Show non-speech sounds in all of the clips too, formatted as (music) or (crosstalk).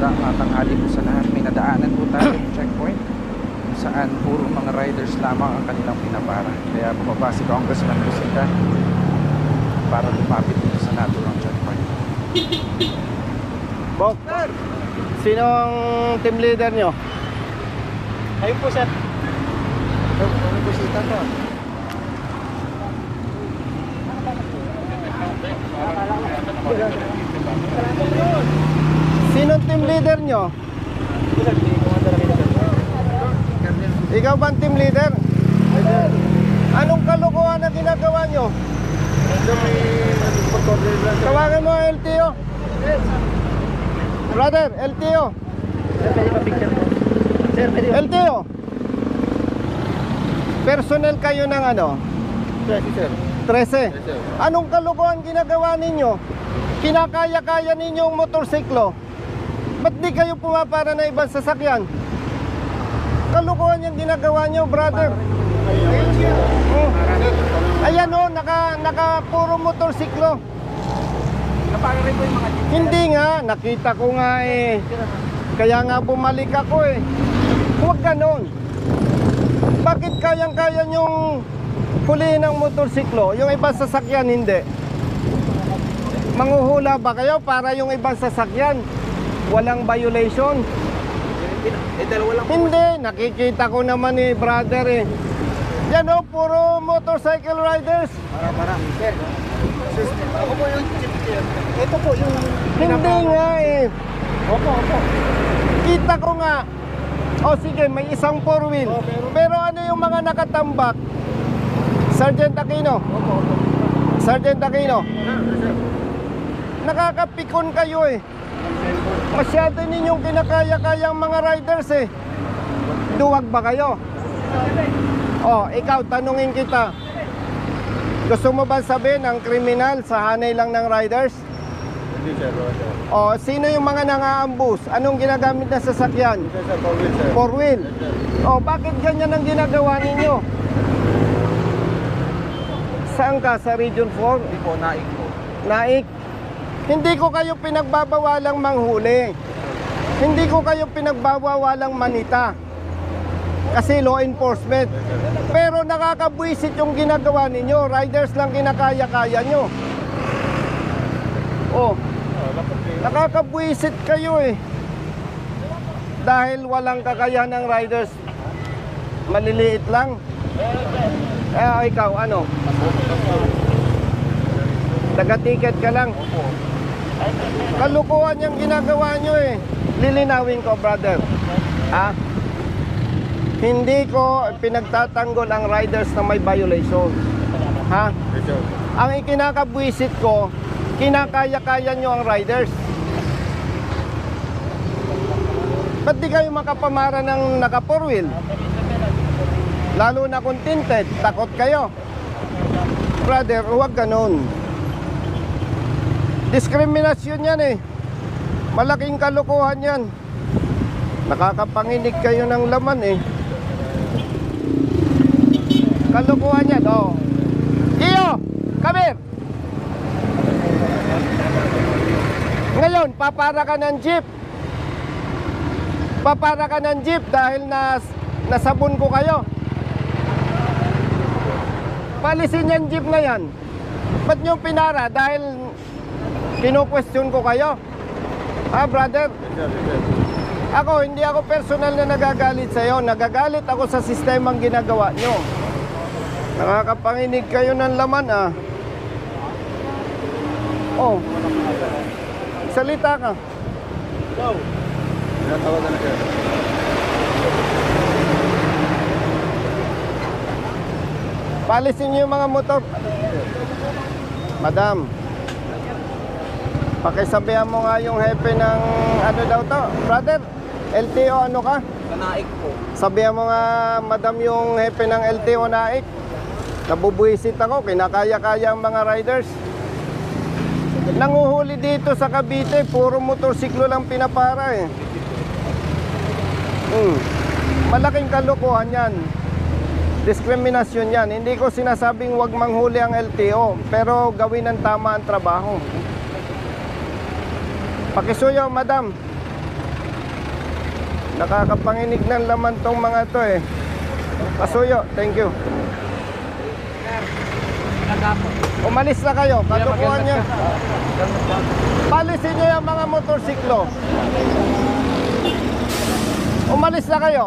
magandang uh, tanghali po sa lahat. May nadaanan po tayo ng checkpoint kung saan puro mga riders lamang ang kanilang pinapara. Kaya bumaba si Congressman Lucita para lumapit dito sa naturang checkpoint. Bok, sino ang team leader nyo? Ayun po sir. Ano po si Tata? Sino ang team leader nyo? Ikaw ba ang team leader? Anong kalokohan na ginagawa nyo? Tawagan mo LTO. Brother, LTO. LTO. Personnel kayo ng ano? Sir, 13. Anong kalokohan ginagawa ninyo? Kinakaya-kaya ninyong motorsiklo. Ba't di kayo pumapara na ibang sasakyan? Kalokohan yung ginagawa nyo, brother. Oh. Ayan o, naka, naka puro motorsiklo. Napara rin po yung mga jeep. Hindi nga, nakita ko nga eh. Kaya nga bumalik ako eh. Huwag ganon. Bakit kayang-kaya nyong hulihin ng motorsiklo? Yung ibang sasakyan hindi. Manguhula ba kayo para yung ibang sasakyan walang violation? Eh, dalawa lang. Hindi, nakikita ko naman eh, brother eh. Yan o, puro motorcycle riders. Para, para. Sir, ako po yung. Ito po yung... Hindi nga eh. Opo, opo. Kita ko nga. O sige, may isang four wheel. Oh, pero- Pero ano yung mga nakatambak? Sergeant Aquino. Opo, opo. Sergeant Aquino. Nakakapikon kayo eh. Masyado ninyong kinakaya-kayang mga riders eh. Duwag ba kayo? Oh, ikaw, tanungin kita. Gusto mo ba sabihin ang kriminal sa hanay lang ng riders? Hindi sir, wala sir. O, sino yung mga nangaambus? Anong ginagamit na sasakyan? Sir, sir, pawin sir. Four wheel. O, bakit ganyan ang ginagawa ninyo? Saan ka? Sa Region 4? Hindi po, naik po. Naik. Hindi ko kayo pinagbabawalang manghuli. Hindi ko kayo pinagbabawalang manita. Kasi law enforcement. Pero nakakabwisit yung ginagawa ninyo. Riders lang kinakaya-kaya nyo. Oh, nakakabwisit kayo eh. Dahil walang kakayahan ng riders. Maliliit lang. Eh, ikaw, ano? Taga-ticket ka lang. Kalukuhan yung ginagawa nyo eh. Lilinawin ko, brother. Ha? Hindi ko pinagtatanggol ang riders na may violation. Ha? Ang ikinakabwisit ko, kinakaya-kaya nyo ang riders. Ba't di kayo makapamara ng naka four wheel? Lalo na kung tinted, takot kayo. Brother, huwag ganun. Diskriminasyon yan eh. Malaking kalokohan yan. Nakakapanginig kayo ng laman eh. Kalokohan yan, oh. Iyo, come here. Ngayon, papara ka ng jeep. Papara ka ng jeep dahil nas, nasabon ko kayo. Palisin yung jeep na yan. Ba't nyo pinara? Dahil kino-question ko kayo. Ha, brother? Yes, sir, yes, sir. Ako, hindi ako personal na nagagalit sa'yo. Nagagalit ako sa sistemang ginagawa nyo. Nakakapanginig kayo ng laman, ah. Oh. Salita ka. Tinatawagan na sir. Palisin niyo yung mga motor. Madam. Pakisabihan mo nga yung hepe ng ano daw to. Brother, LTO ano ka? Naik po. Sabihan mo nga, madam, yung hepe ng LTO naik. Nabubuisit ako, kinakaya-kaya ang mga riders. Nanguhuli dito sa Cavite, puro motorsiklo lang pinapara eh. Hmm. Malaking kalokohan yan. Diskriminasyon yan. Hindi ko sinasabing wag manghuli ang LTO, pero gawin ng tama ang trabaho. Pakisuyo, madam. Nakakapanginig ng laman tong mga to eh. Pasuyo, thank you. Umalis na kayo, katukuhan nyo. Palisin nyo yung mga motorsiklo. Umalis na kayo.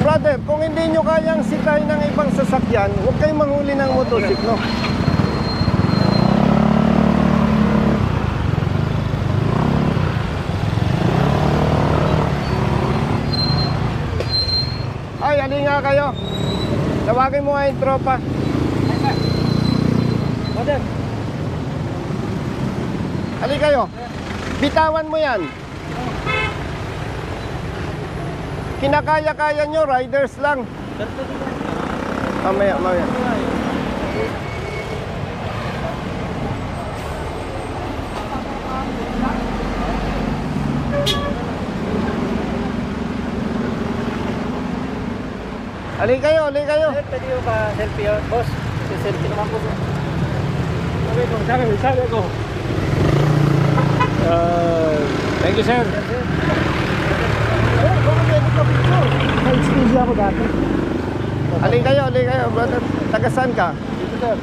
Brother, kung hindi nyo kayang sitahin ng ibang sasakyan, huwag kayong manghuli ng motorsiklo. Kayo. Tawagin mo nga yung tropa. Ali kayo. Bitawan mo yan. Kinakaya-kaya nyo, riders lang. Mamaya, mamaya. Ali kayo, ali kayo. Pwede yung ba selfie yun, boss? Selfie naman po. Sabi ko, sabi ko, sabi ko. Uh, thank you, sir. Excuse ako dati. Ali kayo, ali kayo, brother. Taga saan ka? Dito, sir.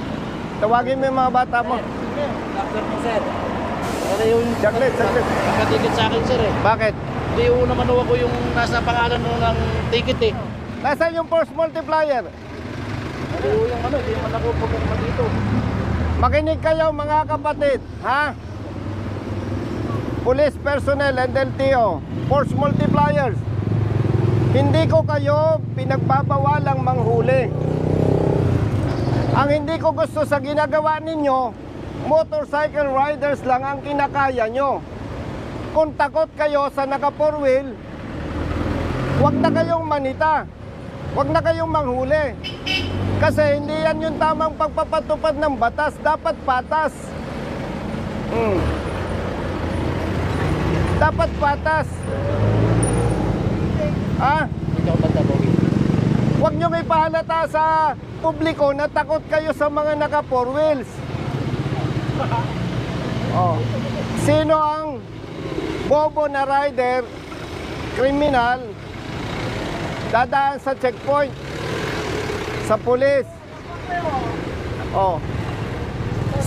Tawagin mo yung mga bata mo. Doctor po, sir. Ano yung Saglit, saglit. nakatikit sa akin, sir eh. Bakit? Hindi yung naman ako yung nasa pangalan mo ng ticket eh. Nasaan yung force multiplier? Hindi yung ano, hindi naman ako pumunta dito. Makinig kayo mga kapatid, ha? Police personnel and LTO, force multipliers. Hindi ko kayo pinagbabawalang manghuli. Ang hindi ko gusto sa ginagawa ninyo, motorcycle riders lang ang kinakaya nyo. Kung takot kayo sa naka four wheel, huwag na kayong manita. Huwag na kayong manghuli. Kasi hindi yan yung tamang pagpapatupad ng batas. Dapat patas. Hmm. Dapat patas. Ah, Ikaw mo. huwag nyo ipahalata sa publiko na takot kayo sa mga naka four wheels. (laughs) Oh. Sino ang bobo na rider, kriminal, dadaan sa checkpoint, sa pulis? Oh.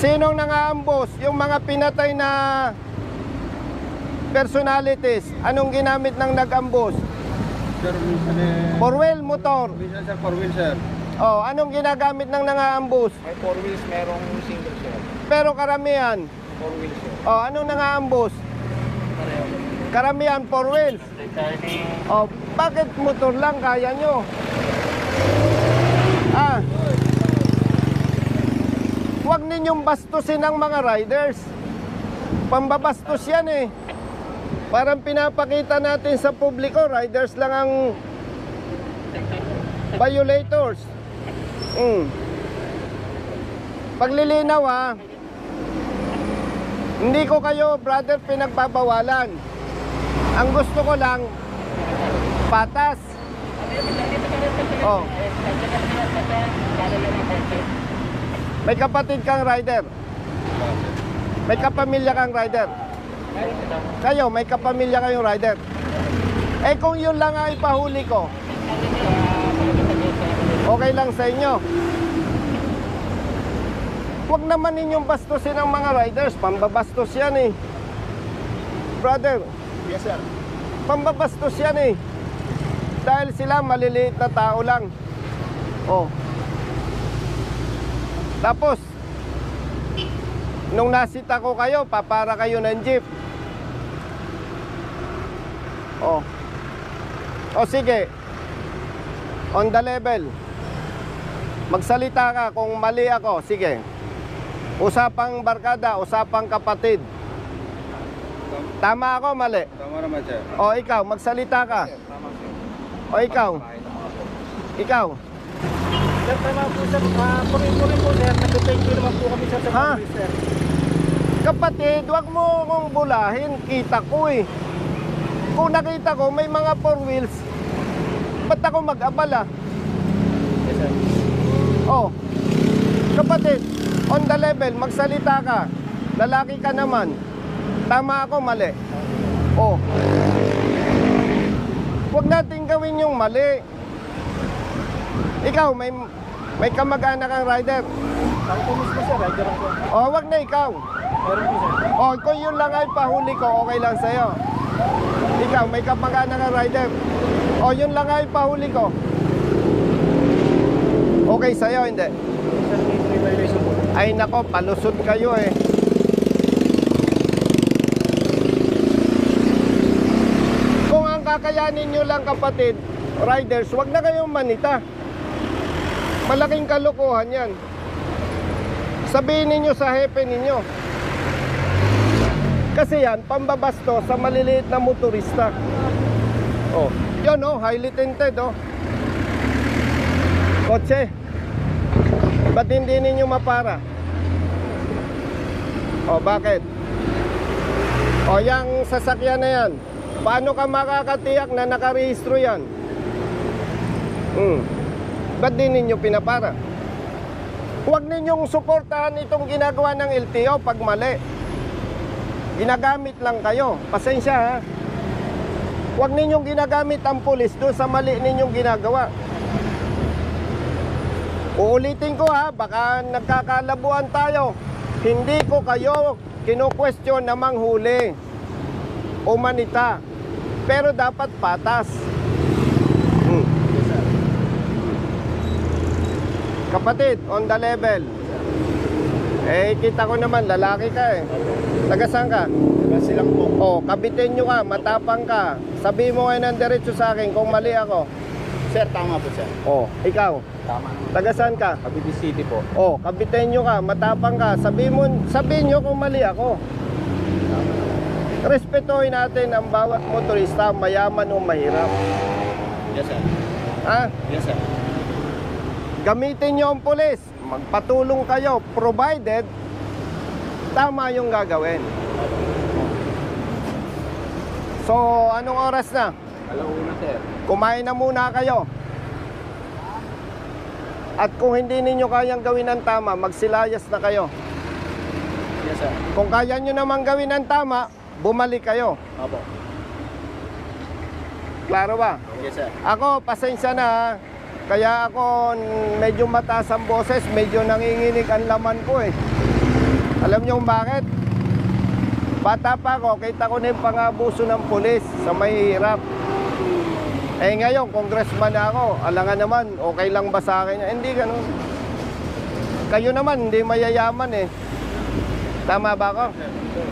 Sinong nangaambos? Yung mga pinatay na personalities. Anong ginamit ng nag-ambos? Eh... Four wheel motor. Minsan, sir, four wheel, sir. Oh, anong ginagamit ng nangaambos? May four wheels, merong single sir. Pero karamihan. Four wheels sir. Oh, anong nangaambos? Karamihan four wheels. Returning. Oh, bakit motor lang kaya nyo? Ah. Huwag ninyong bastusin ang mga riders. Pambabastos yan eh. Parang pinapakita natin sa publiko, riders lang ang violators. Mm. Paglilinaw ha, hindi ko kayo, brother, pinagbabawalan. Ang gusto ko lang, patas. Oh. May kapatid kang rider. May kapamilya kang rider. Kayo, may kapamilya kayong rider. Eh kung yun lang ang ipahuli ko, okay lang sa inyo. Huwag naman ninyong bastusin ang mga riders. Pambabastos yan eh. Brother, Yes, sir. pambabastos yan eh. Dahil sila maliliit na tao lang. Oh. Tapos, nung nasita ko kayo, papara kayo ng jeep. Oh. O sige. On the level. Magsalita ka kung mali ako. Sige. Usapang barkada, usapang kapatid. Tama ako, mali. Tama naman, sir. O ikaw, magsalita ka. O ikaw, ikaw. Sir, tama po sir. Puri-puri po sir. Nag-thank you naman po kami sir sa Ha? sir. Kapatid, wag mo akong bulahin. Kita ko eh. Kung nakita ko may mga four wheels, ba't ako mag-abala? Yes sir. Oh, kapatid, on the level, magsalita ka. Lalaki ka naman. Tama ako, mali. Oh, Huwag natin gawin yung mali. Ikaw, may may kamag-anak kang rider. Ako po mismo sir, rider ako. O, wag na ikaw. Meron po sir. O, kung yun lang ay pahuli ko, okay lang sa'yo. Ikaw, may kamag-anak kang rider. O, yun lang ay pahuli ko. Okay sa'yo, hindi? Ay nako, palusot kayo eh. Kung ang kakayanin nyo lang kapatid, riders, wag na kayong manita. Malaking kalokohan yan. Sabihin ninyo sa hepe ninyo. Kasi yan, pambabasto sa maliliit na motorista. Oh, yun oh, highly tinted oh. Kotse. Ba't hindi ninyo mapara? O, bakit? O, yung sasakyan na yan, paano ka makakatiyak na nakarehistro yan? Hmm. Ba't di ninyo pinapara? Huwag ninyong suportahan itong ginagawa ng LTO pag mali. Ginagamit lang kayo. Pasensya ha. Huwag ninyong ginagamit ang pulis doon sa mali ninyong ginagawa. Uulitin ko ha, baka nagkakalabuan tayo. Hindi ko kayo kino-question na manghuli o manita. Pero dapat patas. Hmm. Kapatid, on the level. Eh, kita ko naman, lalaki ka eh. Taga saan ka? Kasi lang po. Oh, kabitin nyo ka, matapang ka. Sabi mo ngayon ng diretso sa akin kung mali ako. Sir, tama po sir. Oh, ikaw, Tama naman. taga saan ka? Cavite City po. Oh, kabitin nyo ka, matapang ka. Sabi mo, sabihin nyo kung mali ako. Respetuhin natin ang bawat motorista, mayaman o mahirap. Yes sir. Ha? Yes sir. Gamitin nyo ang pulis. Magpatulong kayo, provided tama yung gagawin. So, anong oras na? Alauna sir. Kumain na muna kayo. At kung hindi ninyo kayang gawin ang tama, magsilayas na kayo. Yes sir. Kung kaya nyo naman gawin ang tama, bumalik kayo. Opo. Klaro ba? Yes sir. Ako, pasensya na. Kaya ako medyo mataas ang boses, medyo nanginginig ang laman ko eh. Alam niyo kung bakit? Bata pa ako, kita ko na yung pangabuso ng pulis sa mahihirap. Eh ngayon, congressman na ako, alangan naman, okay lang ba sa akin? Hindi ganun. Kayo naman, hindi mayayaman eh. Tama ba ako?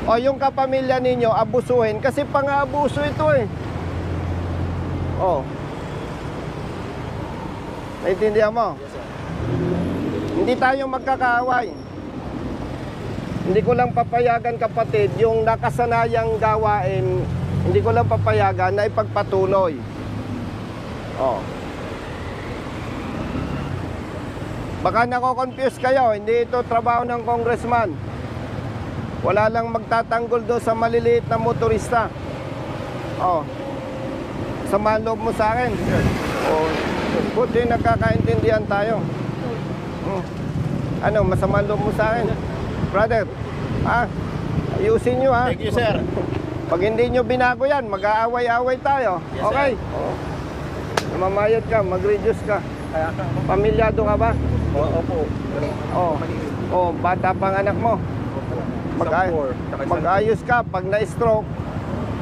O yung kapamilya ninyo, abusuhin kasi pang-abuso ito eh. Oh. Naintindihan mo? Yes sir. Hindi tayo magkakaaway. Hindi ko lang papayagan kapatid yung nakasanayang gawain, hindi ko lang papayagan na ipagpatuloy. Oh. Baka nako-confuse kayo, hindi ito trabaho ng congressman. Wala lang magtatanggol doon sa maliliit na motorista. Oh. Samahan loob mo sa akin. Oh. Buti nagkakaintindihan tayo. Hmm. Ano, masama loob mo sa akin? Brother, ha? Ayusin nyo ha. Thank you sir. (laughs) Pag hindi nyo binago yan, mag-aaway-aaway tayo. Yes, okay? Oo. Mamayad ka, mag-reduce ka. Pamilyado ka ba? Opo. Oo. Oh, bata pang anak mo. Mag- mag-ayos ka. Pag na-stroke,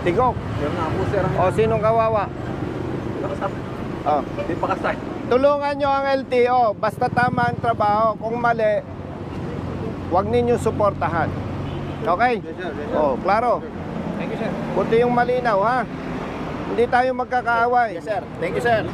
tigok. Yun nga po sir. O, sinong kawawa? Oh. Hindi pa kasay. Tulungan nyo ang LTO. Basta tama ang trabaho. Kung mali, huwag ninyo suportahan. Okay? Oh, klaro. Thank you sir. Buti yung malinaw, ha? Hindi tayo magkakaaway. Yes sir. Thank you sir.